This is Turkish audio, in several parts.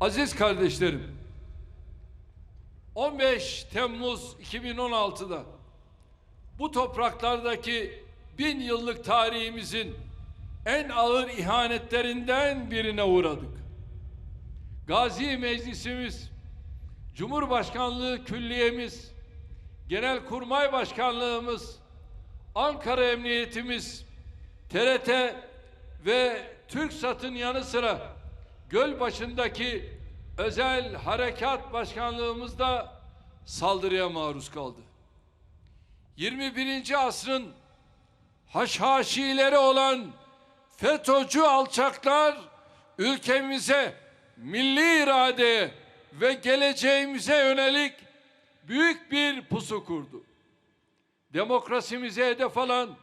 Aziz kardeşlerim, 15 Temmuz 2016'da bu topraklardaki bin yıllık tarihimizin en ağır ihanetlerinden birine uğradık. Gazi Meclisimiz, Cumhurbaşkanlığı Külliyemiz, Genelkurmay Başkanlığımız, Ankara Emniyetimiz, TRT ve TürkSat'ın yanı sıra Gölbaşı'ndaki özel harekat başkanlığımız da saldırıya maruz kaldı. 21. asrın haşhaşileri olan FETÖ'cü alçaklar ülkemize, milli iradeye ve geleceğimize yönelik büyük bir pusu kurdu. Demokrasimize hedef alan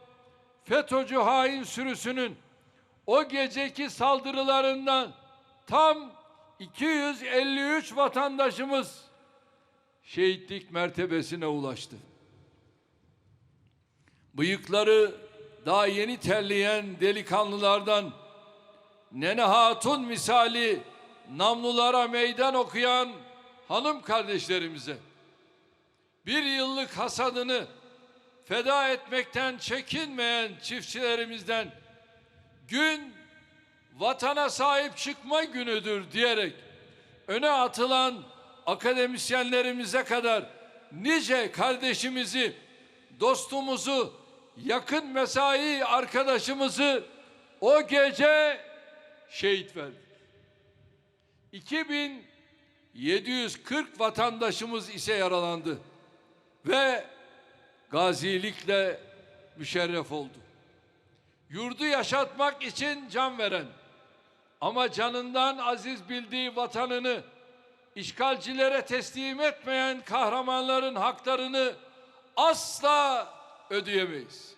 FETÖ'cü hain sürüsünün o geceki saldırılarından tam 253 vatandaşımız şehitlik mertebesine ulaştı. Bıyıkları daha yeni terleyen delikanlılardan Nene Hatun misali namlulara meydan okuyan hanım kardeşlerimize bir yıllık hasadını feda etmekten çekinmeyen çiftçilerimizden gün vatana sahip çıkma günüdür diyerek öne atılan akademisyenlerimize kadar nice kardeşimizi, dostumuzu, yakın mesai arkadaşımızı o gece şehit verdik. 2740 vatandaşımız ise yaralandı ve gazilikle müşerref oldu. Yurdu yaşatmak için can veren ama canından aziz bildiği vatanını işgalcilere teslim etmeyen kahramanların haklarını asla ödeyemeyiz.